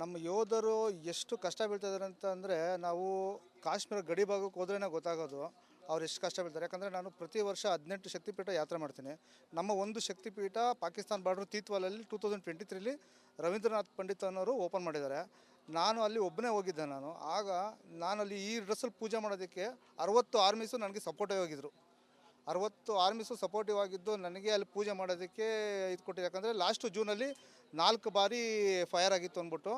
ನಮ್ಮ ಯೋಧರು ಎಷ್ಟು ಕಷ್ಟ ಬೀಳ್ತಾಯಿದ್ದಾರೆ ಅಂತ ಅಂದರೆ ನಾವು ಕಾಶ್ಮೀರ ಗಡಿ ಭಾಗಕ್ಕೆ ಹೋದ್ರೇ ಗೊತ್ತಾಗೋದು. ಅವ್ರು ಎಷ್ಟು ಕಷ್ಟ ಬೀಳ್ತಾರೆ. ಯಾಕಂದರೆ ನಾನು ಪ್ರತಿ ವರ್ಷ ಹದಿನೆಂಟು ಶಕ್ತಿಪೀಠ ಯಾತ್ರೆ ಮಾಡ್ತೀನಿ. ನಮ್ಮ ಒಂದು ಶಕ್ತಿಪೀಠ ಪಾಕಿಸ್ತಾನ ಬಾರ್ಡ್ರ್ ತೀತ್ವಾಲಲ್ಲಿ ಟೂ ತೌಸಂಡ್ ಟ್ವೆಂಟಿ ತ್ರೀಲಿ ರವೀಂದ್ರನಾಥ್ ಪಂಡಿತ್ ಅನ್ನೋರು ಓಪನ್ ಮಾಡಿದ್ದಾರೆ. ನಾನು ಅಲ್ಲಿ ಒಬ್ಬನೇ ಹೋಗಿದ್ದೆ ನಾನು. ಆಗ ನಾನಲ್ಲಿ ಈ ಡ್ರೆಸ್ಸಲ್ಲಿ ಪೂಜೆ ಮಾಡೋದಕ್ಕೆ ಅರವತ್ತು ಆರ್ಮೀಸು ನನಗೆ ಸಪೋರ್ಟಾಗಿ ಆಗಿದ್ದರು ಅರವತ್ತು ಆರ್ಮಿಸು ಸಪೋರ್ಟಿವ್ ಆಗಿದ್ದು ನನಗೆ ಅಲ್ಲಿ ಪೂಜೆ ಮಾಡೋದಕ್ಕೆ ಇದು ಕೊಟ್ಟಿದೆ. ಯಾಕಂದರೆ ಲಾಸ್ಟು ಜೂನಲ್ಲಿ ನಾಲ್ಕು ಬಾರಿ ಫೈರ್ ಆಗಿತ್ತು ಅಂದ್ಬಿಟ್ಟು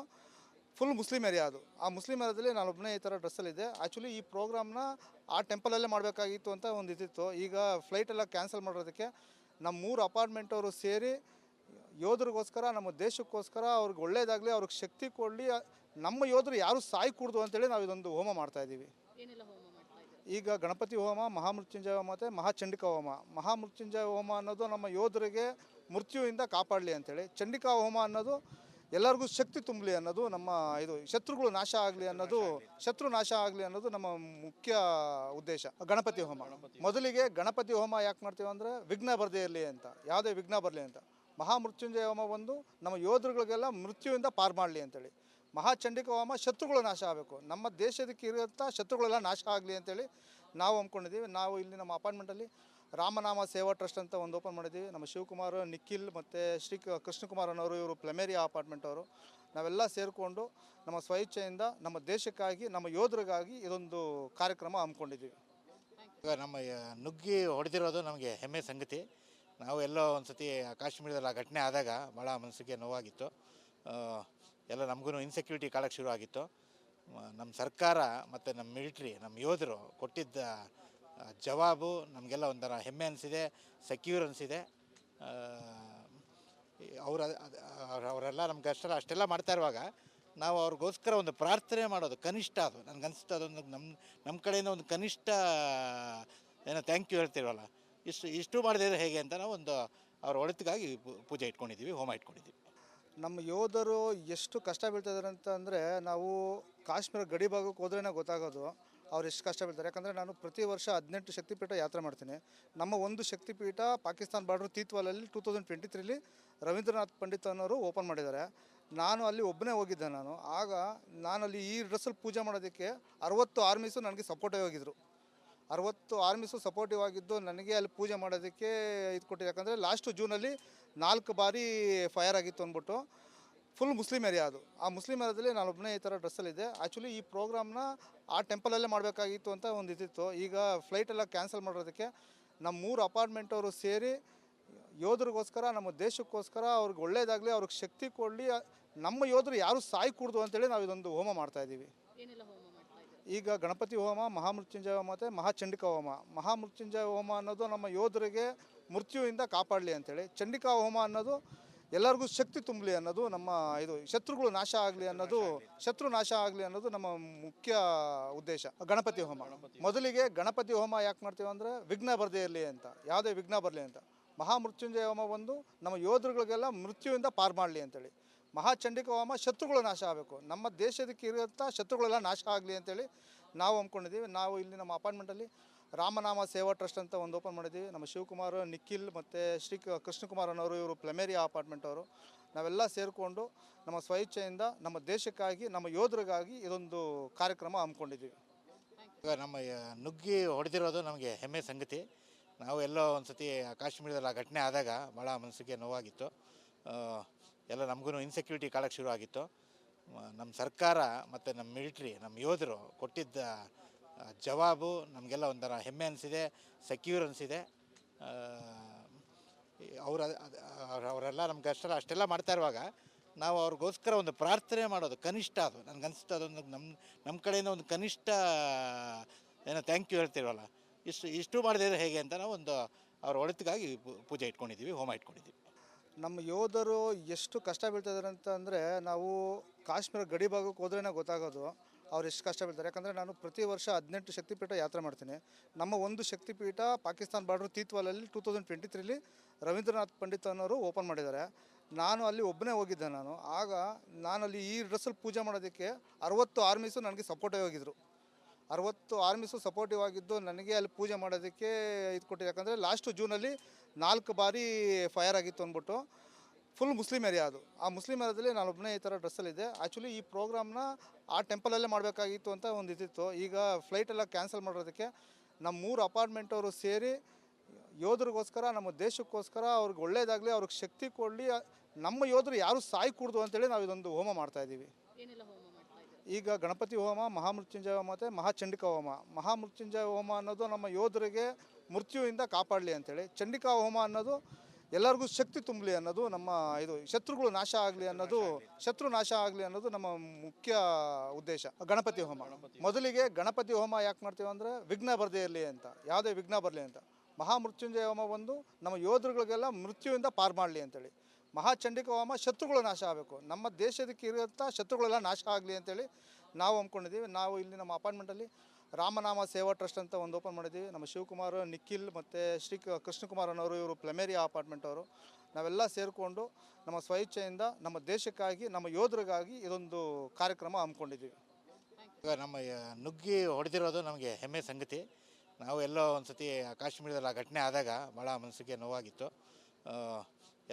ಫುಲ್ ಮುಸ್ಲಿಮ್ ಏರಿಯಾ ಅದು. ಆ ಮುಸ್ಲಿಮ್ ಏರಿಯಾದಲ್ಲಿ ನಾನು ಒಬ್ಬನೇ ಈ ಥರ ಡ್ರೆಸ್ಸಲ್ಲಿದ್ದೆ ಆ್ಯಕ್ಚುಲಿ ಈ ಪ್ರೋಗ್ರಾಮ್ನ ಆ ಟೆಂಪಲಲ್ಲೇ ಮಾಡಬೇಕಾಗಿತ್ತು ಅಂತ ಒಂದು ಇದಿತ್ತು. ಈಗ ಫ್ಲೈಟೆಲ್ಲ ಕ್ಯಾನ್ಸಲ್ ಮಾಡೋದಕ್ಕೆ ನಮ್ಮ ಮೂರು ಅಪಾರ್ಟ್ಮೆಂಟ್ ಅವರು ಸೇರಿ ಯೋಧರಿಗೋಸ್ಕರ, ನಮ್ಮ ದೇಶಕ್ಕೋಸ್ಕರ ಅವ್ರಿಗೆ ಒಳ್ಳೇದಾಗಲಿ, ಅವ್ರಿಗೆ ಶಕ್ತಿ ಕೊಡಲಿ, ನಮ್ಮ ಯೋಧರು ಯಾರು ಸಾಯಿ ಕೂಡ್ದು ಅಂತೇಳಿ ನಾವು ಇದೊಂದು ಹೋಮ ಮಾಡ್ತಾ ಈಗ ಗಣಪತಿ ಹೋಮ ಮಹಾಮೃತ್ಯುಂಜಯ ಹೋಮ ಮತ್ತು ಮಹಾಚಂಡಿಕಾ ಹೋಮ. ಮಹಾಮೃತ್ಯುಂಜಯ ಹೋಮ ಅನ್ನೋದು ನಮ್ಮ ಯೋಧರಿಗೆ ಮೃತ್ಯುವಿಂದ ಕಾಪಾಡಲಿ ಅಂತೇಳಿ. ಚಂಡಿಕಾ ಹೋಮ ಅನ್ನೋದು ಎಲ್ಲರಿಗೂ ಶಕ್ತಿ ತುಂಬಲಿ ಅನ್ನೋದು ನಮ್ಮ ಇದು ಶತ್ರುಗಳು ನಾಶ ಆಗಲಿ ಅನ್ನೋದು ಶತ್ರು ನಾಶ ಆಗಲಿ ಅನ್ನೋದು ನಮ್ಮ ಮುಖ್ಯ ಉದ್ದೇಶ. ಗಣಪತಿ ಹೋಮ. ಮೊದಲಿಗೆ ಗಣಪತಿ ಹೋಮ ಯಾಕೆ ಮಾಡ್ತೀವಿ ಅಂದರೆ ವಿಘ್ನ ಬರದೇ ಇರಲಿ ಅಂತ. ಯಾವುದೇ ವಿಘ್ನ ಬರಲಿ ಅಂತ. ಮಹಾಮೃತ್ಯುಂಜಯ ಹೋಮ ಬಂದು ನಮ್ಮ ಯೋಧರುಗಳಿಗೆಲ್ಲ ಮೃತ್ಯುವಿಂದ ಪಾರು ಮಾಡಲಿ ಅಂತೇಳಿ. ಮಹಾಚಂಡಿಕ ಹೋಮ ಶತ್ರುಗಳು ನಾಶ ಆಗಬೇಕು. ನಮ್ಮ ದೇಶದಕ್ಕೆ ಇರುವಂಥ ಶತ್ರುಗಳೆಲ್ಲ ನಾಶ ಆಗಲಿ ಅಂತೇಳಿ ನಾವು ಅಂದ್ಕೊಂಡಿದ್ದೀವಿ. ನಾವು ಇಲ್ಲಿ ನಮ್ಮ ಅಪಾರ್ಟ್ಮೆಂಟಲ್ಲಿ ರಾಮನಾಮ ಸೇವಾ ಟ್ರಸ್ಟ್ ಅಂತ ಒಂದು ಓಪನ್ ಮಾಡಿದ್ದೀವಿ. ನಮ್ಮ ಶಿವಕುಮಾರ್, ನಿಖಿಲ್ ಮತ್ತು ಶ್ರೀ ಕೃಷ್ಣಕುಮಾರ್ ಅನ್ನೋರು ಇವರು ಪ್ಲಮೇರಿಯಾ ಅಪಾರ್ಟ್ಮೆಂಟ್ ಅವರು. ನಾವೆಲ್ಲ ಸೇರಿಕೊಂಡು ನಮ್ಮ ಸ್ವಇಚ್ಛೆಯಿಂದ ನಮ್ಮ ದೇಶಕ್ಕಾಗಿ, ನಮ್ಮ ಯೋಧರಿಗಾಗಿ ಇದೊಂದು ಕಾರ್ಯಕ್ರಮ ಹಮ್ಮಿಕೊಂಡಿದ್ದೀವಿ. ಈಗ ನಮ್ಮ ನುಗ್ಗಿ ಹೊಡೆದಿರೋದು ನಮಗೆ ಹೆಮ್ಮೆ ಸಂಗತಿ. ನಾವು ಎಲ್ಲೋ ಒಂದು ಸತಿ ಕಾಶ್ಮೀರದಲ್ಲಿ ಆ ಘಟನೆ ಆದಾಗ ಭಾಳ ಮನಸ್ಸಿಗೆ ನೋವಾಗಿತ್ತು. ಎಲ್ಲ ನಮಗೂ ಇನ್ಸೆಕ್ಯೂರಿಟಿ ಕಾಳಕ್ಕೆ ಶುರು ಆಗಿತ್ತು. ನಮ್ಮ ಸರ್ಕಾರ ಮತ್ತು ನಮ್ಮ ಮಿಲಿಟ್ರಿ ನಮ್ಮ ಯೋಧರು ಕೊಟ್ಟಿದ್ದ ಜವಾಬು ನಮಗೆಲ್ಲ ಒಂಥರ ಹೆಮ್ಮೆ ಅನಿಸಿದೆ ಸೆಕ್ಯೂರ್ ಅನಿಸಿದೆ ಅವರ ಅವರೆಲ್ಲ ನಮ್ಗೆ ಅಷ್ಟೆಲ್ಲ ಅಷ್ಟೆಲ್ಲ ಮಾಡ್ತಾ ಇರುವಾಗ ನಾವು ಅವ್ರಿಗೋಸ್ಕರ ಒಂದು ಪ್ರಾರ್ಥನೆ ಮಾಡೋದು ಕನಿಷ್ಠ ಅದು. ನನಗೆ ಅನಿಸ್ತು ಅದೊಂದು ನಮ್ಮ ನಮ್ಮ ಕಡೆಯಿಂದ ಒಂದು ಕನಿಷ್ಠ, ಏನೋ ಥ್ಯಾಂಕ್ ಯು ಹೇಳ್ತಿರಲ್ಲ ಇಷ್ಟು ಇಷ್ಟು ಮಾಡಿದ್ರೆ ಹೇಗೆ ಅಂತ ನಾವು ಒಂದು ಅವ್ರ ಒಳಿತಿಗಾಗಿ ಪೂಜೆ ಇಟ್ಕೊಂಡಿದ್ದೀವಿ, ಹೋಮ ಇಟ್ಕೊಂಡಿದ್ದೀವಿ. ನಮ್ಮ ಯೋಧರು ಎಷ್ಟು ಕಷ್ಟ ಬೀಳ್ತಾಯಿದ್ದಾರೆ ಅಂತ ಅಂದರೆ ನಾವು ಕಾಶ್ಮೀರ ಗಡಿ ಭಾಗಕ್ಕೆ ಹೋದ್ರೇ ಗೊತ್ತಾಗೋದು. ಅವ್ರು ಎಷ್ಟು ಕಷ್ಟ ಬೀಳ್ತಾರೆ. ಯಾಕಂದರೆ ನಾನು ಪ್ರತಿ ವರ್ಷ ಹದಿನೆಂಟು ಶಕ್ತಿಪೀಠ ಯಾತ್ರೆ ಮಾಡ್ತೀನಿ. ನಮ್ಮ ಒಂದು ಶಕ್ತಿಪೀಠ ಪಾಕಿಸ್ತಾನ ಬಾರ್ಡ್ರ್ ತೀತ್ವಾಲಲ್ಲಿ ಟೂ ತೌಸಂಡ್ ಟ್ವೆಂಟಿ ತ್ರೀಲಿ ರವೀಂದ್ರನಾಥ್ ಪಂಡಿತ್ ಅನ್ನೋರು ಓಪನ್ ಮಾಡಿದ್ದಾರೆ. ನಾನು ಅಲ್ಲಿ ಒಬ್ಬನೇ ಹೋಗಿದ್ದೆ ನಾನು. ಆಗ ನಾನಲ್ಲಿ ಈ ಡ್ರೆಸ್ಸಲ್ಲಿ ಪೂಜೆ ಮಾಡೋದಕ್ಕೆ ಅರವತ್ತು ಆರ್ಮೀಸು ನನಗೆ ಸಪೋರ್ಟಿವ್ ಆಗಿದ್ದರು ಅರವತ್ತು ಆರ್ಮೀಸು ಸಪೋರ್ಟಿವ್ ಆಗಿದ್ದು ನನಗೆ ಅಲ್ಲಿ ಪೂಜೆ ಮಾಡೋದಕ್ಕೆ ಇದು ಕೊಟ್ಟಿದ್ದು ಯಾಕಂದರೆ ಲಾಸ್ಟು ಜೂನಲ್ಲಿ ನಾಲ್ಕು ಬಾರಿ ಫೈರ್ ಆಗಿತ್ತು ಅಂದ್ಬಿಟ್ಟು ಫುಲ್ ಮುಸ್ಲಿಮ್ ಏರಿಯಾ ಅದು. ಆ ಮುಸ್ಲಿಮ್ ಏರಿಯಾದಲ್ಲಿ ನಾನು ಒಬ್ಬನೇ ಈ ಥರ ಡ್ರೆಸ್ಸಲ್ಲಿದ್ದೆ ಆ್ಯಕ್ಚುಲಿ ಈ ಪ್ರೋಗ್ರಾಮ್ನ ಆ ಟೆಂಪಲಲ್ಲೇ ಮಾಡಬೇಕಾಗಿತ್ತು ಅಂತ ಒಂದು ಇದಿತ್ತು. ಈಗ ಫ್ಲೈಟ್ ಎಲ್ಲ ಕ್ಯಾನ್ಸಲ್ ಮಾಡೋದಕ್ಕೆ ನಮ್ಮ ಮೂರು ಅಪಾರ್ಟ್ಮೆಂಟ್ ಅವರು ಸೇರಿ ಯೋಧರಿಗೋಸ್ಕರ ನಮ್ಮ ದೇಶಕ್ಕೋಸ್ಕರ ಅವ್ರಿಗೆ ಒಳ್ಳೇದಾಗಲಿ ಅವ್ರಿಗೆ ಶಕ್ತಿ ಕೊಡಲಿ ನಮ್ಮ ಯೋಧರು ಯಾರು ಸಾಯಿ ಕೂಡ್ದು ಅಂತೇಳಿ ನಾವು ಇದೊಂದು ಹೋಮ ಮಾಡ್ತಾ ಇದ್ದೀವಿ. ಏನೆಲ್ಲ ಹೋಮ ಮಾಡ್ತಾ ಇದ್ದೀರಾ? ಈಗ ಗಣಪತಿ ಹೋಮ ಮಹಾಮೃತ್ಯುಂಜಯ ಹೋಮ ಮತ್ತು ಮಹಾಚಂಡಿಕ ಹೋಮ. ಮಹಾಮೃತ್ಯುಂಜಯ ಹೋಮ ಅನ್ನೋದು ನಮ್ಮ ಯೋಧರಿಗೆ ಮೃತ್ಯುವಿಂದ ಕಾಪಾಡಲಿ ಅಂತೇಳಿ. ಚಂಡಿಕಾ ಹೋಮ ಅನ್ನೋದು ಎಲ್ಲರಿಗೂ ಶಕ್ತಿ ತುಂಬಲಿ ಅನ್ನೋದು ನಮ್ಮ ಇದು, ಶತ್ರುಗಳು ನಾಶ ಆಗಲಿ ಅನ್ನೋದು, ಶತ್ರು ನಾಶ ಆಗಲಿ ಅನ್ನೋದು ನಮ್ಮ ಮುಖ್ಯ ಉದ್ದೇಶ, ಗಣಪತಿ ಹೋಮ. ಮೊದಲಿಗೆ ಗಣಪತಿ ಹೋಮ ಯಾಕೆ ಮಾಡ್ತೀವಿ ಅಂದರೆ ವಿಘ್ನ ಬರದೇ ಇರಲಿ ಅಂತ, ಯಾವುದೇ ವಿಘ್ನ ಬರಲಿ ಅಂತ. ಮಹಾಮೃತ್ಯುಂಜಯ ಹೋಮ ಒಂದು ನಮ್ಮ ಯೋಧರುಗಳಿಗೆಲ್ಲ ಮೃತ್ಯುವಿಂದ ಪಾರು ಮಾಡಲಿ ಅಂತೇಳಿ. ಮಹಾಚಂಡಿಕ ಹೋಮ ಶತ್ರುಗಳು ನಾಶ ಆಗಬೇಕು. ನಮ್ಮ ದೇಶದಕ್ಕೆ ಇರುವಂಥ ಶತ್ರುಗಳೆಲ್ಲ ನಾಶ ಆಗಲಿ ಅಂತೇಳಿ ನಾವು ಅಂದ್ಕೊಂಡಿದ್ದೀವಿ. ನಾವು ಇಲ್ಲಿ ನಮ್ಮ ಅಪಾರ್ಟ್ಮೆಂಟಲ್ಲಿ ರಾಮನಾಮ ಸೇವಾ ಟ್ರಸ್ಟ್ ಅಂತ ಒಂದು ಓಪನ್ ಮಾಡಿದ್ದೀವಿ. ನಮ್ಮ ಶಿವಕುಮಾರ್, ನಿಖಿಲ್ ಮತ್ತು ಶ್ರೀ ಕೃಷ್ಣಕುಮಾರ್ ಅನ್ನೋರು ಇವರು ಪ್ಲೆಮೇರಿಯಾ ಅಪಾರ್ಟ್ಮೆಂಟ್ ಅವರು. ನಾವೆಲ್ಲ ಸೇರಿಕೊಂಡು ನಮ್ಮ ಸ್ವಇಚ್ಛೆಯಿಂದ ನಮ್ಮ ದೇಶಕ್ಕಾಗಿ, ನಮ್ಮ ಯೋಧರಿಗಾಗಿ ಇದೊಂದು ಕಾರ್ಯಕ್ರಮ ಹಮ್ಮಿಕೊಂಡಿದ್ದೀವಿ. ಈಗ ನಮ್ಮ ನುಗ್ಗಿ ಹೊಡೆದಿರೋದು ನಮಗೆ ಹೆಮ್ಮೆ ಸಂಗತಿ. ನಾವು ಎಲ್ಲೋ ಒಂದು ಸತಿ ಕಾಶ್ಮೀರದಲ್ಲಿ ಆ ಘಟನೆ ಆದಾಗ ಭಾಳ ಮನಸ್ಸಿಗೆ ನೋವಾಗಿತ್ತು. ಎಲ್ಲ ನಮಗೂ ಇನ್ಸೆಕ್ಯೂರಿಟಿ ಕಾಳಕ್ಕೆ ಶುರು ಆಗಿತ್ತು ನಮ್ಮ ಸರ್ಕಾರ ಮತ್ತು ನಮ್ಮ ಮಿಲಿಟ್ರಿ ನಮ್ಮ ಯೋಧರು ಕೊಟ್ಟಿದ್ದ ಜವಾಬು ನಮಗೆಲ್ಲ ಒಂಥರ ಹೆಮ್ಮೆ ಅನಿಸಿದೆ ಸೆಕ್ಯೂರ್ ಅನಿಸಿದೆ. ಅವರ ಅವರೆಲ್ಲ ನಮ್ಗೆ ಅಷ್ಟೆಲ್ಲ ಅಷ್ಟೆಲ್ಲ ಮಾಡ್ತಾ ಇರುವಾಗ ನಾವು ಅವ್ರಿಗೋಸ್ಕರ ಒಂದು ಪ್ರಾರ್ಥನೆ ಮಾಡೋದು ಕನಿಷ್ಠ ಅದು. ನನಗೆ ಅನಿಸ್ತು ಅದೊಂದು ನಮ್ಮ ನಮ್ಮ ಕಡೆಯಿಂದ ಒಂದು ಕನಿಷ್ಠ, ಏನೋ ಥ್ಯಾಂಕ್ ಯು ಹೇಳ್ತೀವಲ್ಲ ಇಷ್ಟು ಇಷ್ಟು ಮಾಡಿದ್ರೆ ಹೇಗೆ ಅಂತ ನಾವು ಒಂದು ಅವ್ರ ಒಳಿತಿಗಾಗಿ ಪೂಜೆ ಇಟ್ಕೊಂಡಿದ್ದೀವಿ, ಹೋಮ ಇಟ್ಕೊಂಡಿದ್ದೀವಿ. ನಮ್ಮ ಯೋಧರು ಎಷ್ಟು ಕಷ್ಟ ಬೀಳ್ತಿದ್ದಾರೆ ಅಂತ ಅಂದರೆ ನಾವು ಕಾಶ್ಮೀರ ಗಡಿ ಭಾಗಕ್ಕೆ ಹೋದ್ರೇ ಗೊತ್ತಾಗೋದು. ಅವ್ರು ಎಷ್ಟು ಕಷ್ಟ ಬೀಳ್ತಾರೆ ಯಾಕಂದರೆ ನಾನು ಪ್ರತಿ ವರ್ಷ ಹದಿನೆಂಟು ಶಕ್ತಿಪೀಠ ಯಾತ್ರೆ ಮಾಡ್ತೀನಿ. ನಮ್ಮ ಒಂದು ಶಕ್ತಿಪೀಠ ಪಾಕಿಸ್ತಾನ ಬಾರ್ಡ್ರ್ ತೀತ್ವಾಲಲ್ಲಿ ಟೂ ತೌಸಂಡ್ ಟ್ವೆಂಟಿ ತ್ರೀಲಿ ರವೀಂದ್ರನಾಥ್ ಪಂಡಿತ್ ಅನ್ನೋರು ಓಪನ್ ಮಾಡಿದ್ದಾರೆ. ನಾನು ಅಲ್ಲಿ ಒಬ್ಬನೇ ಹೋಗಿದ್ದೆ ನಾನು. ಆಗ ನಾನಲ್ಲಿ ಈ ಡ್ರೆಸ್ಸಲ್ಲಿ ಪೂಜೆ ಮಾಡೋದಕ್ಕೆ ಅರವತ್ತು ಆರ್ಮೀಸು ನನಗೆ ಸಪೋರ್ಟಿವ್ ಆಗಿದ್ದರು ಅರವತ್ತು ಆರ್ಮೀಸು ಸಪೋರ್ಟಿವ್ ಆಗಿದ್ದು ನನಗೆ ಅಲ್ಲಿ ಪೂಜೆ ಮಾಡೋದಕ್ಕೆ ಇದು ಕೊಟ್ಟಿದ್ದು ಯಾಕಂದರೆ ಲಾಸ್ಟು ಜೂನಲ್ಲಿ ನಾಲ್ಕು ಬಾರಿ ಫೈರ್ ಆಗಿತ್ತು ಅಂದ್ಬಿಟ್ಟು. ಫುಲ್ ಮುಸ್ಲಿಮ್ ಏರಿಯಾ ಅದು. ಆ ಮುಸ್ಲಿಮ್ ಏರಿಯಾದಲ್ಲಿ ನಾನು ಒಬ್ಬನೇ ಈ ಥರ ಡ್ರೆಸ್ಸಲ್ಲಿದ್ದೆ ಆ್ಯಕ್ಚುಲಿ ಈ ಪ್ರೋಗ್ರಾಮ್ನ ಆ ಟೆಂಪಲಲ್ಲೇ ಮಾಡಬೇಕಾಗಿತ್ತು ಅಂತ ಒಂದು ಇದಿತ್ತು. ಈಗ ಫ್ಲೈಟ್ ಎಲ್ಲ ಕ್ಯಾನ್ಸಲ್ ಮಾಡೋದಕ್ಕೆ ನಮ್ಮ ಮೂರು ಅಪಾರ್ಟ್ಮೆಂಟ್ ಅವರು ಸೇರಿ ಯೋಧರಿಗೋಸ್ಕರ ನಮ್ಮ ದೇಶಕ್ಕೋಸ್ಕರ ಅವ್ರಿಗೆ ಒಳ್ಳೇದಾಗಲಿ ಅವ್ರಿಗೆ ಶಕ್ತಿ ಕೊಡಲಿ ನಮ್ಮ ಯೋಧರು ಯಾರು ಸಾಯ್ಕೂಡ್ದು ಅಂತೇಳಿ ನಾವು ಇದೊಂದು ಹೋಮ ಮಾಡ್ತಾ ಇದ್ದೀವಿ. ಏನೆಲ್ಲ ಹೋಮ ಮಾಡ್ತಾ ಇದ್ದೀರಾ? ಈಗ ಗಣಪತಿ ಹೋಮ ಮಹಾಮೃತ್ಯುಂಜಯ ಹೋಮ ಮತ್ತು ಮಹಾಚಂಡಿಕ ಹೋಮ. ಮಹಾಮೃತ್ಯುಂಜಯ ಹೋಮ ಅನ್ನೋದು ನಮ್ಮ ಯೋಧರಿಗೆ ಮೃತ್ಯುವಿಂದ ಕಾಪಾಡಲಿ ಅಂತೇಳಿ. ಚಂಡಿಕಾ ಹೋಮ ಅನ್ನೋದು ಎಲ್ಲರಿಗೂ ಶಕ್ತಿ ತುಂಬಲಿ ಅನ್ನೋದು ನಮ್ಮ ಇದು, ಶತ್ರುಗಳು ನಾಶ ಆಗಲಿ ಅನ್ನೋದು, ಶತ್ರು ನಾಶ ಆಗಲಿ ಅನ್ನೋದು ನಮ್ಮ ಮುಖ್ಯ ಉದ್ದೇಶ, ಗಣಪತಿ ಹೋಮ. ಮೊದಲಿಗೆ ಗಣಪತಿ ಹೋಮ ಯಾಕೆ ಮಾಡ್ತೀವಿ ಅಂದರೆ ವಿಘ್ನ ಬರದೇ ಇರಲಿ ಅಂತ, ಯಾವುದೇ ವಿಘ್ನ ಬರಲಿ ಅಂತ. ಮಹಾಮೃತ್ಯುಂಜಯ ಹೋಮ ಒಂದು ನಮ್ಮ ಯೋಧರುಗಳಿಗೆಲ್ಲ ಮೃತ್ಯುವಿಂದ ಪಾರು ಮಾಡಲಿ ಅಂತೇಳಿ. ಮಹಾಚಂಡಿಕ ಹೋಮ ಶತ್ರುಗಳು ನಾಶ ಆಗಬೇಕು. ನಮ್ಮ ದೇಶದಕ್ಕೆ ಇರುವಂಥ ಶತ್ರುಗಳೆಲ್ಲ ನಾಶ ಆಗಲಿ ಅಂತೇಳಿ ನಾವು ಅಂದ್ಕೊಂಡಿದ್ದೀವಿ. ನಾವು ಇಲ್ಲಿ ನಮ್ಮ ಅಪಾರ್ಟ್ಮೆಂಟಲ್ಲಿ ರಾಮನಾಮ ಸೇವಾ ಟ್ರಸ್ಟ್ ಅಂತ ಒಂದು ಓಪನ್ ಮಾಡಿದ್ದೀವಿ. ನಮ್ಮ ಶಿವಕುಮಾರ್, ನಿಖಿಲ್ ಮತ್ತು ಶ್ರೀ ಕೃಷ್ಣಕುಮಾರ್ ಅನ್ನೋರು ಇವರು ಪ್ಲೆಮೇರಿಯಾ ಅಪಾರ್ಟ್ಮೆಂಟ್ ಅವರು. ನಾವೆಲ್ಲ ಸೇರಿಕೊಂಡು ನಮ್ಮ ಸ್ವಇಚ್ಛೆಯಿಂದ ನಮ್ಮ ದೇಶಕ್ಕಾಗಿ, ನಮ್ಮ ಯೋಧರಿಗಾಗಿ ಇದೊಂದು ಕಾರ್ಯಕ್ರಮ ಹಮ್ಮಿಕೊಂಡಿದ್ದೀವಿ. ಈಗ ನಮ್ಮ ನುಗ್ಗಿ ಹೊಡೆದಿರೋದು ನಮಗೆ ಹೆಮ್ಮೆ ಸಂಗತಿ. ನಾವು ಎಲ್ಲೋ ಒಂದು ಸತಿ ಕಾಶ್ಮೀರದಲ್ಲಿ ಆ ಘಟನೆ ಆದಾಗ ಭಾಳ ಮನಸ್ಸಿಗೆ ನೋವಾಗಿತ್ತು.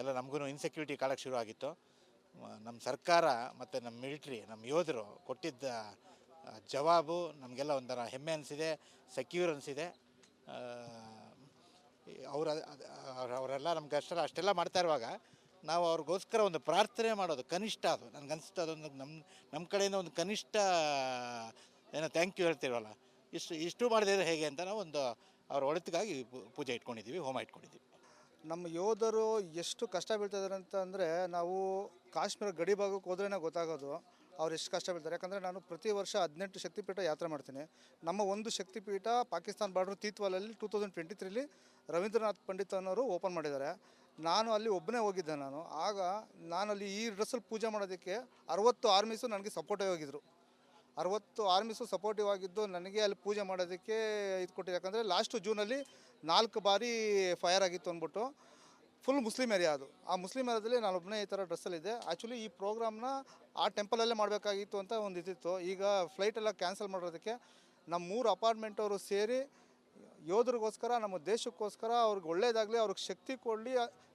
ಎಲ್ಲ ನಮಗೂ ಇನ್ಸೆಕ್ಯೂರಿಟಿ ಕಾಳಕ್ಕೆ ಶುರು ಆಗಿತ್ತು ನಮ್ಮ ಸರ್ಕಾರ ಮತ್ತು ನಮ್ಮ ಮಿಲಿಟ್ರಿ ನಮ್ಮ ಯೋಧರು ಕೊಟ್ಟಿದ್ದ ಜವಾಬು ನಮಗೆಲ್ಲ ಒಂಥರ ಹೆಮ್ಮೆ ಅನಿಸಿದೆ ಸೆಕ್ಯೂರ್ ಅನಿಸಿದೆ. ಅವರ ಅವರೆಲ್ಲ ನಮ್ಗೆ ಅಷ್ಟೆಲ್ಲ ಅಷ್ಟೆಲ್ಲ ಮಾಡ್ತಾ ಇರುವಾಗ ನಾವು ಅವ್ರಿಗೋಸ್ಕರ ಒಂದು ಪ್ರಾರ್ಥನೆ ಮಾಡೋದು ಕನಿಷ್ಠ ಅದು. ನನಗೆ ಅನಿಸ್ತು ಅದೊಂದು ನಮ್ಮ ನಮ್ಮ ಕಡೆಯಿಂದ ಒಂದು ಕನಿಷ್ಠ, ಏನೋ ಥ್ಯಾಂಕ್ ಯು ಹೇಳ್ತೀವಲ್ಲ ಇಷ್ಟು ಇಷ್ಟು ಮಾಡಿದ್ರೆ ಹೇಗೆ ಅಂತ ನಾವು ಒಂದು ಅವ್ರ ಒಳಿತಿಗಾಗಿ ಪೂಜೆ ಇಟ್ಕೊಂಡಿದ್ದೀವಿ, ಹೋಮ ಇಟ್ಕೊಂಡಿದ್ದೀವಿ. ನಮ್ಮ ಯೋಧರು ಎಷ್ಟು ಕಷ್ಟ ಬೀಳ್ತಾ ಇದ್ದಾರೆ ಅಂತ ಅಂದರೆ ನಾವು ಕಾಶ್ಮೀರ ಗಡಿ ಭಾಗಕ್ಕೆ ಹೋದ್ರೇ ಗೊತ್ತಾಗೋದು. ಅವ್ರು ಎಷ್ಟು ಕಷ್ಟ ಬೀಳ್ತಾರೆ ಯಾಕಂದರೆ ನಾನು ಪ್ರತಿ ವರ್ಷ ಹದಿನೆಂಟು ಶಕ್ತಿಪೀಠ ಯಾತ್ರೆ ಮಾಡ್ತೀನಿ. ನಮ್ಮ ಒಂದು ಶಕ್ತಿಪೀಠ ಪಾಕಿಸ್ತಾನ ಬಾರ್ಡ್ರ್ ತೀತ್ವಾಲಲ್ಲಿ ಟೂ ತೌಸಂಡ್ ಟ್ವೆಂಟಿ ತ್ರೀಲಿ ರವೀಂದ್ರನಾಥ್ ಪಂಡಿತ್ ಅನ್ನೋರು ಓಪನ್ ಮಾಡಿದ್ದಾರೆ. ನಾನು ಅಲ್ಲಿ ಒಬ್ಬನೇ ಹೋಗಿದ್ದೆ ನಾನು. ಆಗ ನಾನಲ್ಲಿ ಈ ಡ್ರೆಸ್ಸಲ್ಲಿ ಪೂಜೆ ಮಾಡೋದಕ್ಕೆ ಅರವತ್ತು ಆರ್ಮೀಸು ನನಗೆ ಸಪೋರ್ಟಿವ್ ಆಗಿದ್ದರು ಅರವತ್ತು ಆರ್ಮೀಸು ಸಪೋರ್ಟಿವ್ ಆಗಿದ್ದು ನನಗೆ ಅಲ್ಲಿ ಪೂಜೆ ಮಾಡೋದಕ್ಕೆ ಇದು ಕೊಟ್ಟಿದೆ. ಯಾಕಂದರೆ ಲಾಸ್ಟು ಜೂನಲ್ಲಿ ನಾಲ್ಕು ಬಾರಿ ಫೈರ್ ಆಗಿತ್ತು ಅಂದ್ಬಿಟ್ಟು. ಫುಲ್ ಮುಸ್ಲಿಮ್ ಏರಿಯಾ ಅದು. ಆ ಮುಸ್ಲಿಮ್ ಏರಿಯಾದಲ್ಲಿ ನಾನು ಒಬ್ಬನೇ ಈ ಥರ ಡ್ರೆಸ್ಸಲ್ಲಿದ್ದೆ ಆ್ಯಕ್ಚುಲಿ ಈ ಪ್ರೋಗ್ರಾಮ್ನ ಆ ಟೆಂಪಲಲ್ಲೇ ಮಾಡಬೇಕಾಗಿತ್ತು ಅಂತ ಒಂದು ಇದಿತ್ತು. ಈಗ ಫ್ಲೈಟ್ ಎಲ್ಲ ಕ್ಯಾನ್ಸಲ್ ಮಾಡೋದಕ್ಕೆ ನಮ್ಮ ಮೂರು ಅಪಾರ್ಟ್ಮೆಂಟ್ ಅವರು ಸೇರಿ ಯೋಧರಿಗೋಸ್ಕರ ನಮ್ಮ ದೇಶಕ್ಕೋಸ್ಕರ ಅವ್ರಿಗೆ ಒಳ್ಳೇದಾಗಲಿ ಅವ್ರಿಗೆ ಶಕ್ತಿ ಕೊಡಲಿ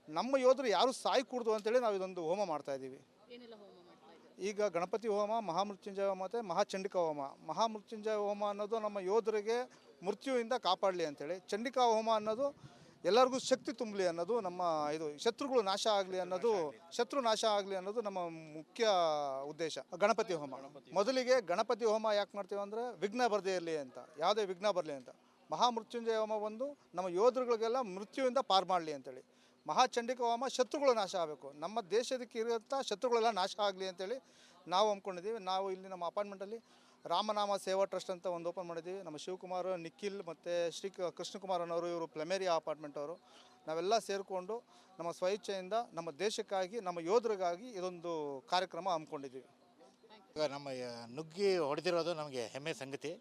ನಮ್ಮ ಯೋಧರು ಯಾರು ಸಾಯ್ಕೂಡ್ದು ಅಂತೇಳಿ ನಾವು ಇದೊಂದು ಹೋಮ ಮಾಡ್ತಾ ಇದ್ದೀವಿ. ಏನೆಲ್ಲ ಹೋಮ ಮಾಡ್ತಾ ಇದ್ದೀರಾ? ಈಗ ಗಣಪತಿ ಹೋಮ ಮಹಾಮೃತ್ಯುಂಜಯ ಹೋಮ ಮತ್ತು ಮಹಾಚಂಡಿಕ ಹೋಮ. ಮಹಾಮೃತ್ಯುಂಜಯ ಹೋಮ ಅನ್ನೋದು ನಮ್ಮ ಯೋಧರಿಗೆ ಮೃತ್ಯುವಿಂದ ಕಾಪಾಡಲಿ ಅಂತೇಳಿ. ಚಂಡಿಕಾ ಹೋಮ ಅನ್ನೋದು ಎಲ್ಲರಿಗೂ ಶಕ್ತಿ ತುಂಬಲಿ ಅನ್ನೋದು ನಮ್ಮ ಇದು, ಶತ್ರುಗಳು ನಾಶ ಆಗಲಿ ಅನ್ನೋದು, ಶತ್ರು ನಾಶ ಆಗಲಿ ಅನ್ನೋದು ನಮ್ಮ ಮುಖ್ಯ ಉದ್ದೇಶ, ಗಣಪತಿ ಹೋಮ. ಮೊದಲಿಗೆ ಗಣಪತಿ ಹೋಮ ಯಾಕೆ ಮಾಡ್ತೀವಿ ಅಂದರೆ ವಿಘ್ನ ಬರದೇ ಇರಲಿ ಅಂತ, ಯಾವುದೇ ವಿಘ್ನ ಬರಲಿ ಅಂತ. ಮಹಾಮೃತ್ಯುಂಜಯ ಹೋಮ ಒಂದು ನಮ್ಮ ಯೋಧರುಗಳಿಗೆಲ್ಲ ಮೃತ್ಯುವಿಂದ ಪಾರು ಮಾಡಲಿ ಅಂತೇಳಿ. ಮಹಾಚಂಡಿಕ ಹೋಮ ಶತ್ರುಗಳು ನಾಶ ಆಗಬೇಕು. ನಮ್ಮ ದೇಶದಕ್ಕೆ ಇರುವಂಥ ಶತ್ರುಗಳೆಲ್ಲ ನಾಶ ಆಗಲಿ ಅಂತೇಳಿ ನಾವು ಅಂದ್ಕೊಂಡಿದ್ದೀವಿ. ನಾವು ಇಲ್ಲಿ ನಮ್ಮ ಅಪಾರ್ಟ್ಮೆಂಟಲ್ಲಿ ರಾಮನಾಮ ಸೇವಾ ಟ್ರಸ್ಟ್ ಅಂತ ಒಂದು ಓಪನ್ ಮಾಡಿದ್ದೀವಿ. ನಮ್ಮ ಶಿವಕುಮಾರ್, ನಿಖಿಲ್ ಮತ್ತು ಶ್ರೀ ಕೃಷ್ಣಕುಮಾರ್ ಅನ್ನೋರು ಇವರು ಪ್ಲೆಮೇರಿಯಾ ಅಪಾರ್ಟ್ಮೆಂಟ್ ಅವರು. ನಾವೆಲ್ಲ ಸೇರಿಕೊಂಡು ನಮ್ಮ ಸ್ವಇಚ್ಛೆಯಿಂದ ನಮ್ಮ ದೇಶಕ್ಕಾಗಿ, ನಮ್ಮ ಯೋಧರಿಗಾಗಿ ಇದೊಂದು ಕಾರ್ಯಕ್ರಮ ಹಮ್ಮಿಕೊಂಡಿದ್ದೀವಿ. ಈಗ ನಮ್ಮ ನುಗ್ಗಿ ಹೊಡೆದಿರೋದು ನಮಗೆ ಹೆಮ್ಮೆ ಸಂಗತಿ.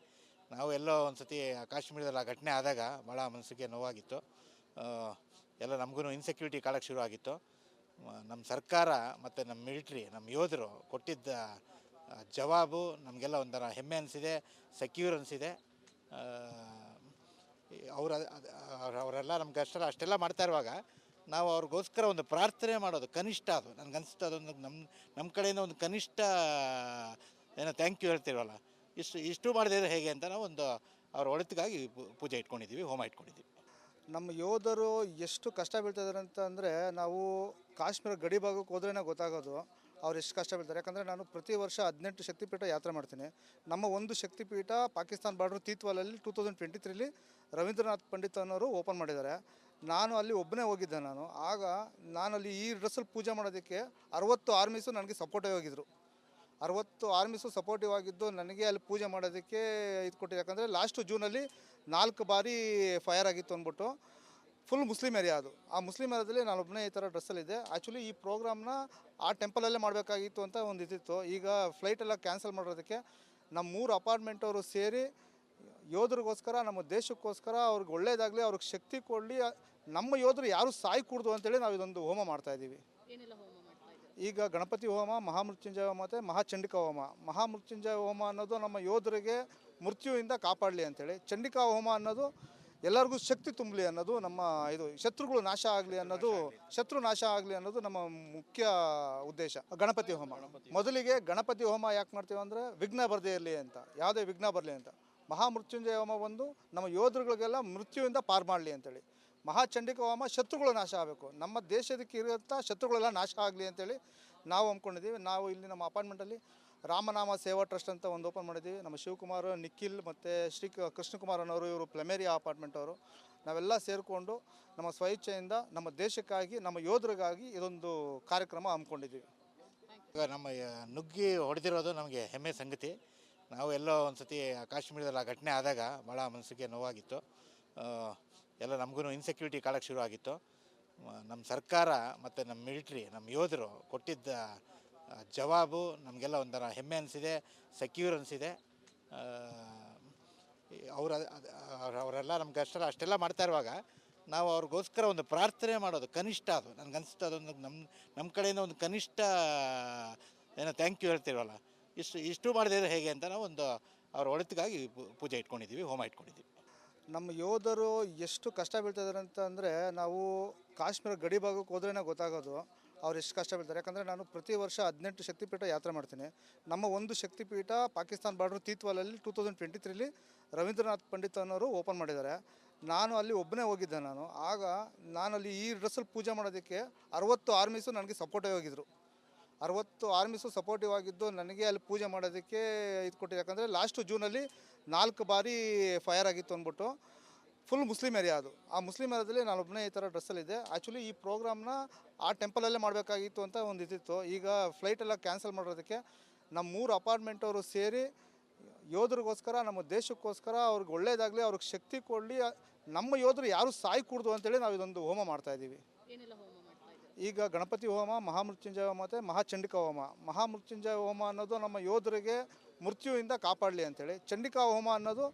ನಾವು ಎಲ್ಲೋ ಒಂದು ಸತಿ ಕಾಶ್ಮೀರದಲ್ಲಿ ಆ ಘಟನೆ ಆದಾಗ ಭಾಳ ಮನಸ್ಸಿಗೆ ನೋವಾಗಿತ್ತು. ಎಲ್ಲ ನಮಗೂ ಇನ್ಸೆಕ್ಯೂರಿಟಿ ಕಾಳಕ್ಕೆ ಶುರು ಆಗಿತ್ತು ನಮ್ಮ ಸರ್ಕಾರ ಮತ್ತು ನಮ್ಮ ಮಿಲಿಟ್ರಿ ನಮ್ಮ ಯೋಧರು ಕೊಟ್ಟಿದ್ದ ಜವಾಬು ನಮಗೆಲ್ಲ ಒಂಥರ ಹೆಮ್ಮೆ ಅನಿಸಿದೆ ಸೆಕ್ಯೂರ್ ಅನಿಸಿದೆ. ಅವರ ಅವರೆಲ್ಲ ನಮ್ಗೆ ಅಷ್ಟೆಲ್ಲ ಅಷ್ಟೆಲ್ಲ ಮಾಡ್ತಾ ಇರುವಾಗ ನಾವು ಅವ್ರಿಗೋಸ್ಕರ ಒಂದು ಪ್ರಾರ್ಥನೆ ಮಾಡೋದು ಕನಿಷ್ಠ ಅದು. ನನಗೆ ಅನಿಸ್ತು ಅದೊಂದು ನಮ್ಮ ನಮ್ಮ ಕಡೆಯಿಂದ ಒಂದು ಕನಿಷ್ಠ, ಏನೋ ಥ್ಯಾಂಕ್ ಯು ಹೇಳ್ತೀವಲ್ಲ ಇಷ್ಟು ಇಷ್ಟು ಮಾಡದಿದ್ರೆ ಹೇಗೆ ಅಂತ ನಾವು ಒಂದು ಅವ್ರ ಒಳಿತಿಗಾಗಿ ಪೂಜೆ ಇಟ್ಕೊಂಡಿದ್ದೀವಿ, ಹೋಮ ಇಟ್ಕೊಂಡಿದ್ದೀವಿ. ನಮ್ಮ ಯೋಧರು ಎಷ್ಟು ಕಷ್ಟ ಬೀಳ್ತಾ ಇದ್ದಾರೆ ಅಂತ ಅಂದರೆ ನಾವು ಕಾಶ್ಮೀರ ಗಡಿ ಭಾಗಕ್ಕೆ ಹೋದ್ರೇ ಗೊತ್ತಾಗೋದು. ಅವ್ರು ಎಷ್ಟು ಕಷ್ಟ ಬೀಳ್ತಾರೆ ಯಾಕಂದರೆ ನಾನು ಪ್ರತಿ ವರ್ಷ ಹದಿನೆಂಟು ಶಕ್ತಿಪೀಠ ಯಾತ್ರೆ ಮಾಡ್ತೀನಿ. ನಮ್ಮ ಒಂದು ಶಕ್ತಿಪೀಠ ಪಾಕಿಸ್ತಾನ ಬಾರ್ಡ್ರ್ ತೀತ್ವಾಲಲ್ಲಿ ಟೂ ತೌಸಂಡ್ ಟ್ವೆಂಟಿ ತ್ರೀಲಿ ರವೀಂದ್ರನಾಥ್ ಪಂಡಿತ್ ಅನ್ನೋರು ಓಪನ್ ಮಾಡಿದ್ದಾರೆ. ನಾನು ಅಲ್ಲಿ ಒಬ್ಬನೇ ಹೋಗಿದ್ದೆ ನಾನು. ಆಗ ನಾನಲ್ಲಿ ಈ ಡ್ರೆಸ್ಸಲ್ಲಿ ಪೂಜೆ ಮಾಡೋದಕ್ಕೆ ಅರವತ್ತು ಆರ್ಮೀಸು ನನಗೆ ಸಪೋರ್ಟಿವ್ ಆಗಿದ್ದರು ಅರವತ್ತು ಆರ್ಮೀಸು ಸಪೋರ್ಟಿವ್ ಆಗಿದ್ದು ನನಗೆ ಅಲ್ಲಿ ಪೂಜೆ ಮಾಡೋದಕ್ಕೆ ಇದು ಕೊಟ್ಟಿದೆ. ಯಾಕಂದರೆ ಲಾಸ್ಟು ಜೂನಲ್ಲಿ ನಾಲ್ಕು ಬಾರಿ ಫೈರ್ ಆಗಿತ್ತು ಅಂದ್ಬಿಟ್ಟು. ಫುಲ್ ಮುಸ್ಲಿಮ್ ಏರಿಯಾ ಅದು. ಆ ಮುಸ್ಲಿಮ್ ಏರಿಯಾದಲ್ಲಿ ನಾನು ಒಬ್ಬನೇ ಈ ಥರ ಡ್ರೆಸ್ಸಲ್ಲಿದ್ದೆ ಆ್ಯಕ್ಚುಲಿ ಈ ಪ್ರೋಗ್ರಾಮ್ನ ಆ ಟೆಂಪಲಲ್ಲೇ ಮಾಡಬೇಕಾಗಿತ್ತು ಅಂತ ಒಂದು ಇದಿತ್ತು. ಈಗ ಫ್ಲೈಟ್ ಎಲ್ಲ ಕ್ಯಾನ್ಸಲ್ ಮಾಡೋದಕ್ಕೆ ನಮ್ಮ ಮೂರು ಅಪಾರ್ಟ್ಮೆಂಟ್ ಅವರು ಸೇರಿ ಯೋಧರಿಗೋಸ್ಕರ ನಮ್ಮ ದೇಶಕ್ಕೋಸ್ಕರ ಅವ್ರಿಗೆ ಒಳ್ಳೇದಾಗಲಿ ಅವ್ರಿಗೆ ಶಕ್ತಿ ಕೊಡಲಿ ನಮ್ಮ ಯೋಧರು ಯಾರು ಸಾಯ್ಕೂಡ್ದು ಅಂತೇಳಿ ನಾವು ಇದೊಂದು ಹೋಮ ಮಾಡ್ತಾ ಇದ್ದೀವಿ. ಏನೆಲ್ಲ ಹೋಮ ಮಾಡ್ತಾ ಇದ್ದೀರಾ? ಈಗ ಗಣಪತಿ ಹೋಮ ಮಹಾಮೃತ್ಯುಂಜಯ ಹೋಮ ಮತ್ತು ಮಹಾಚಂಡಿಕ ಹೋಮ. ಮಹಾಮೃತ್ಯುಂಜಯ ಹೋಮ ಅನ್ನೋದು ನಮ್ಮ ಯೋಧರಿಗೆ ಮೃತ್ಯುವಿಂದ ಕಾಪಾಡಲಿ ಅಂತೇಳಿ. ಚಂಡಿಕಾ ಹೋಮ ಅನ್ನೋದು ಎಲ್ಲರಿಗೂ ಶಕ್ತಿ ತುಂಬಲಿ ಅನ್ನೋದು ನಮ್ಮ ಇದು, ಶತ್ರುಗಳು ನಾಶ ಆಗಲಿ ಅನ್ನೋದು, ಶತ್ರು ನಾಶ ಆಗಲಿ ಅನ್ನೋದು ನಮ್ಮ ಮುಖ್ಯ ಉದ್ದೇಶ, ಗಣಪತಿ ಹೋಮ. ಮೊದಲಿಗೆ ಗಣಪತಿ ಹೋಮ ಯಾಕೆ ಮಾಡ್ತೀವಿ ಅಂದರೆ ವಿಘ್ನ ಬರದೇ ಇರಲಿ ಅಂತ, ಯಾವುದೇ ವಿಘ್ನ ಬರಲಿ ಅಂತ. ಮಹಾಮೃತ್ಯುಂಜಯ ಹೋಮ ಒಂದು ನಮ್ಮ ಯೋಧರುಗಳಿಗೆಲ್ಲ ಮೃತ್ಯುವಿಂದ ಪಾರು ಮಾಡಲಿ ಅಂತೇಳಿ. ಮಹಾಚಂಡಿಕ ಹೋಮ ಶತ್ರುಗಳು ನಾಶ ಆಗಬೇಕು. ನಮ್ಮ ದೇಶದಕ್ಕೆ ಇರುವಂಥ ಶತ್ರುಗಳೆಲ್ಲ ನಾಶ ಆಗಲಿ ಅಂತೇಳಿ ನಾವು ಅಂದ್ಕೊಂಡಿದ್ದೀವಿ. ನಾವು ಇಲ್ಲಿ ನಮ್ಮ ಅಪಾರ್ಟ್ಮೆಂಟಲ್ಲಿ ರಾಮನಾಮ ಸೇವಾ ಟ್ರಸ್ಟ್ ಅಂತ ಒಂದು ಓಪನ್ ಮಾಡಿದ್ದೀವಿ. ನಮ್ಮ ಶಿವಕುಮಾರ್, ನಿಖಿಲ್ ಮತ್ತು ಶ್ರೀ ಕೃಷ್ಣಕುಮಾರ್ ಅನ್ನೋರು ಇವರು ಪ್ಲೆಮೇರಿಯಾ ಅಪಾರ್ಟ್ಮೆಂಟ್ ಅವರು. ನಾವೆಲ್ಲ ಸೇರಿಕೊಂಡು ನಮ್ಮ ಸ್ವಇಚ್ಛೆಯಿಂದ ನಮ್ಮ ದೇಶಕ್ಕಾಗಿ, ನಮ್ಮ ಯೋಧರಿಗಾಗಿ ಇದೊಂದು ಕಾರ್ಯಕ್ರಮ ಹಮ್ಮಿಕೊಂಡಿದ್ದೀವಿ. ಈಗ ನಮ್ಮ ನುಗ್ಗಿ ಹೊಡೆದಿರೋದು ನಮಗೆ ಹೆಮ್ಮೆ ಸಂಗತಿ. ನಾವು ಎಲ್ಲೋ ಒಂದು ಸತಿ ಕಾಶ್ಮೀರದಲ್ಲಿ ಆ ಘಟನೆ ಆದಾಗ ಭಾಳ ಮನಸ್ಸಿಗೆ ನೋವಾಗಿತ್ತು. ಎಲ್ಲ ನಮಗೂ ಇನ್ಸೆಕ್ಯೂರಿಟಿ ಕಾಳಕ್ಕೆ ಶುರು ಆಗಿತ್ತು ನಮ್ಮ ಸರ್ಕಾರ ಮತ್ತು ನಮ್ಮ ಮಿಲಿಟ್ರಿ ನಮ್ಮ ಯೋಧರು ಕೊಟ್ಟಿದ್ದ ಜವಾಬು ನಮಗೆಲ್ಲ ಒಂಥರ ಹೆಮ್ಮೆ ಅನಿಸಿದೆ ಸೆಕ್ಯೂರ್ ಅನಿಸಿದೆ. ಅವರ ಅವರೆಲ್ಲ ನಮ್ಗೆ ಅಷ್ಟೆಲ್ಲ ಅಷ್ಟೆಲ್ಲ ಮಾಡ್ತಾ ಇರುವಾಗ ನಾವು ಅವ್ರಿಗೋಸ್ಕರ ಒಂದು ಪ್ರಾರ್ಥನೆ ಮಾಡೋದು ಕನಿಷ್ಠ ಅದು. ನನಗೆ ಅನಿಸ್ತು ಅದೊಂದು ನಮ್ಮ ನಮ್ಮ ಕಡೆಯಿಂದ ಒಂದು ಕನಿಷ್ಠ, ಏನೋ ಥ್ಯಾಂಕ್ ಯು ಹೇಳ್ತೀವಲ್ಲ ಇಷ್ಟು ಇಷ್ಟು ಮಾಡಿದ್ರೆ ಹೇಗೆ ಅಂತ ನಾವು ಒಂದು ಅವ್ರ ಒಳಿತಿಗಾಗಿ ಪೂಜೆ ಇಟ್ಕೊಂಡಿದ್ದೀವಿ, ಹೋಮ ಇಟ್ಕೊಂಡಿದ್ದೀವಿ. ನಮ್ಮ ಯೋಧರು ಎಷ್ಟು ಕಷ್ಟ ಬೀಳ್ತಾ ಇದ್ದಾರೆ ಅಂತ ಅಂದರೆ ನಾವು ಕಾಶ್ಮೀರ ಗಡಿ ಭಾಗಕ್ಕೆ ಹೋದ್ರೇ ಗೊತ್ತಾಗೋದು. ಅವ್ರು ಎಷ್ಟು ಕಷ್ಟ ಬೀಳ್ತಾರೆ ಯಾಕಂದರೆ ನಾನು ಪ್ರತಿ ವರ್ಷ ಹದಿನೆಂಟು ಶಕ್ತಿಪೀಠ ಯಾತ್ರೆ ಮಾಡ್ತೀನಿ. ನಮ್ಮ ಒಂದು ಶಕ್ತಿಪೀಠ ಪಾಕಿಸ್ತಾನ ಬಾರ್ಡ್ರ್ ತೀತ್ವಾಲಲ್ಲಿ ಟೂ ತೌಸಂಡ್ ಟ್ವೆಂಟಿ ತ್ರೀಲಿ ರವೀಂದ್ರನಾಥ್ ಪಂಡಿತ್ ಅನ್ನೋರು ಓಪನ್ ಮಾಡಿದ್ದಾರೆ. ನಾನು ಅಲ್ಲಿ ಒಬ್ಬನೇ ಹೋಗಿದ್ದೆ ನಾನು. ಆಗ ನಾನಲ್ಲಿ ಈ ಡ್ರೆಸ್ಸಲ್ಲಿ ಪೂಜೆ ಮಾಡೋದಕ್ಕೆ ಅರವತ್ತು ಆರ್ಮೀಸು ನನಗೆ ಸಪೋರ್ಟಿವ್ ಆಗಿದ್ದರು ಅರವತ್ತು ಆರ್ಮೀಸು ಸಪೋರ್ಟಿವ್ ಆಗಿದ್ದು ನನಗೆ ಅಲ್ಲಿ ಪೂಜೆ ಮಾಡೋದಕ್ಕೆ ಇದು ಕೊಟ್ಟಿದೆ. ಯಾಕಂದರೆ ಲಾಸ್ಟು ಜೂನಲ್ಲಿ ನಾಲ್ಕು ಬಾರಿ ಫೈರ್ ಆಗಿತ್ತು ಅಂದ್ಬಿಟ್ಟು. ಫುಲ್ ಮುಸ್ಲಿಮ್ ಏರಿಯಾ ಅದು. ಆ ಮುಸ್ಲಿಮ್ ಏರಿಯಾದಲ್ಲಿ ನಾನು ಒಬ್ಬನೇ ಈ ಥರ ಡ್ರೆಸ್ಸಲ್ಲಿದ್ದೆ ಆ್ಯಕ್ಚುಲಿ ಈ ಪ್ರೋಗ್ರಾಮ್ನ ಆ ಟೆಂಪಲಲ್ಲೇ ಮಾಡಬೇಕಾಗಿತ್ತು ಅಂತ ಒಂದು ಇದಿತ್ತು. ಈಗ ಫ್ಲೈಟ್ ಎಲ್ಲ ಕ್ಯಾನ್ಸಲ್ ಮಾಡೋದಕ್ಕೆ ನಮ್ಮ ಮೂರು ಅಪಾರ್ಟ್ಮೆಂಟ್ ಅವರು ಸೇರಿ ಯೋಧರಿಗೋಸ್ಕರ ನಮ್ಮ ದೇಶಕ್ಕೋಸ್ಕರ ಅವ್ರಿಗೆ ಒಳ್ಳೇದಾಗಲಿ ಅವ್ರಿಗೆ ಶಕ್ತಿ ಕೊಡಲಿ ನಮ್ಮ ಯೋಧರು ಯಾರು ಸಾಯಿ ಕೂಡ್ದು ಅಂತೇಳಿ ನಾವು ಇದೊಂದು ಹೋಮ ಮಾಡ್ತಾ ಇದ್ದೀವಿ. ಏನೆಲ್ಲ ಹೋಮ ಮಾಡ್ತಾ ಇದ್ದೀರಾ? ಈಗ ಗಣಪತಿ ಹೋಮ ಮಹಾಮೃತ್ಯುಂಜಯ ಹೋಮ ಮತ್ತು ಮಹಾಚಂಡಿಕ ಹೋಮ. ಮಹಾಮೃತ್ಯುಂಜಯ ಹೋಮ ಅನ್ನೋದು ನಮ್ಮ ಯೋಧರಿಗೆ ಮೃತ್ಯುವಿಂದ ಕಾಪಾಡಲಿ ಅಂತೇಳಿ. ಚಂಡಿಕಾ ಹೋಮ ಅನ್ನೋದು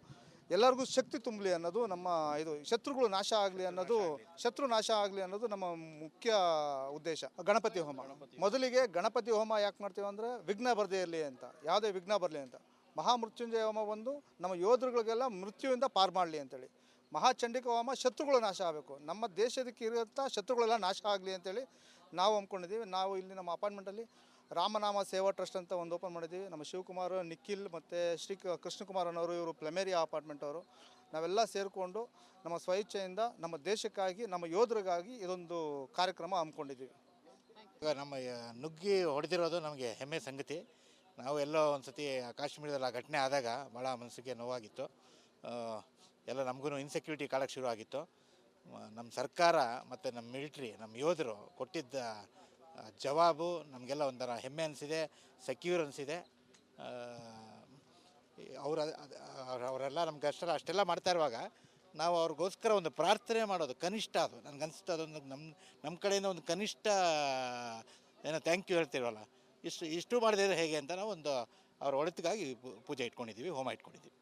ಎಲ್ಲರಿಗೂ ಶಕ್ತಿ ತುಂಬಲಿ ಅನ್ನೋದು ನಮ್ಮ ಇದು, ಶತ್ರುಗಳು ನಾಶ ಆಗಲಿ ಅನ್ನೋದು, ಶತ್ರು ನಾಶ ಆಗಲಿ ಅನ್ನೋದು ನಮ್ಮ ಮುಖ್ಯ ಉದ್ದೇಶ, ಗಣಪತಿ ಹೋಮ. ಮೊದಲಿಗೆ ಗಣಪತಿ ಹೋಮ ಯಾಕೆ ಮಾಡ್ತೀವಿ ಅಂದರೆ ವಿಘ್ನ ಬರದೇ ಇರಲಿ ಅಂತ, ಯಾವುದೇ ವಿಘ್ನ ಬರಲಿ ಅಂತ. ಮಹಾಮೃತ್ಯುಂಜಯ ಹೋಮ ಒಂದು ನಮ್ಮ ಯೋಧರುಗಳಿಗೆಲ್ಲ ಮೃತ್ಯುವಿಂದ ಪಾರು ಮಾಡಲಿ ಅಂತೇಳಿ. ಮಹಾಚಂಡಿಕ ಹೋಮ ಶತ್ರುಗಳು ನಾಶ ಆಗಬೇಕು. ನಮ್ಮ ದೇಶದಕ್ಕೆ ಇರುವಂಥ ಶತ್ರುಗಳೆಲ್ಲ ನಾಶ ಆಗಲಿ ಅಂತೇಳಿ ನಾವು ಅಂದ್ಕೊಂಡಿದ್ದೀವಿ. ನಾವು ಇಲ್ಲಿ ನಮ್ಮ ಅಪಾರ್ಟ್ಮೆಂಟಲ್ಲಿ ರಾಮನಾಮ ಸೇವಾ ಟ್ರಸ್ಟ್ ಅಂತ ಒಂದು ಓಪನ್ ಮಾಡಿದ್ದೀವಿ. ನಮ್ಮ ಶಿವಕುಮಾರ್, ನಿಖಿಲ್ ಮತ್ತು ಶ್ರೀ ಕೃಷ್ಣಕುಮಾರ್ ಅನ್ನೋರು ಇವರು ಪ್ಲೆಮೇರಿಯಾ ಅಪಾರ್ಟ್ಮೆಂಟ್ ಅವರು. ನಾವೆಲ್ಲ ಸೇರಿಕೊಂಡು ನಮ್ಮ ಸ್ವಇಚ್ಛೆಯಿಂದ ನಮ್ಮ ದೇಶಕ್ಕಾಗಿ, ನಮ್ಮ ಯೋಧರಿಗಾಗಿ ಇದೊಂದು ಕಾರ್ಯಕ್ರಮ ಹಮ್ಮಿಕೊಂಡಿದ್ದೀವಿ. ಈಗ ನಮ್ಮ ನುಗ್ಗಿ ಹೊಡೆದಿರೋದು ನಮಗೆ ಹೆಮ್ಮೆ ಸಂಗತಿ. ನಾವು ಎಲ್ಲೋ ಒಂದು ಸತಿ ಕಾಶ್ಮೀರದಲ್ಲಿ ಆ ಘಟನೆ ಆದಾಗ ಭಾಳ ಮನಸ್ಸಿಗೆ ನೋವಾಗಿತ್ತು. ಎಲ್ಲ ನಮಗೂ ಇನ್ಸೆಕ್ಯೂರಿಟಿ ಕಾಳಕ್ಕೆ ಶುರು ಆಗಿತ್ತು ನಮ್ಮ ಸರ್ಕಾರ ಮತ್ತು ನಮ್ಮ ಮಿಲಿಟ್ರಿ ನಮ್ಮ ಯೋಧರು ಕೊಟ್ಟಿದ್ದ ಜವಾಬು ನಮಗೆಲ್ಲ ಒಂಥರ ಹೆಮ್ಮೆ ಅನಿಸಿದೆ ಸೆಕ್ಯೂರ್ ಅನಿಸಿದೆ. ಅವರ ಅವರೆಲ್ಲ ನಮ್ಗೆ ಅಷ್ಟೆಲ್ಲ ಅಷ್ಟೆಲ್ಲ ಮಾಡ್ತಾ ಇರುವಾಗ ನಾವು ಅವ್ರಿಗೋಸ್ಕರ ಒಂದು ಪ್ರಾರ್ಥನೆ ಮಾಡೋದು, ಕನಿಷ್ಠ ಅದು. ನನಗೆ ಅನಿಸ್ತು ಅದೊಂದು ನಮ್ಮ ನಮ್ಮ ಕಡೆಯಿಂದ ಒಂದು ಕನಿಷ್ಠ, ಏನೋ ಥ್ಯಾಂಕ್ ಯು ಹೇಳ್ತೀವಲ್ಲ ಇಷ್ಟು ಇಷ್ಟು ಮಾಡಿದ್ರೆ ಹೇಗೆ ಅಂತ ನಾವು ಒಂದು ಅವ್ರ ಒಳಿತಿಗಾಗಿ ಪೂಜೆ ಇಟ್ಕೊಂಡಿದ್ದೀವಿ, ಹೋಮ ಇಟ್ಕೊಂಡಿದ್ದೀವಿ.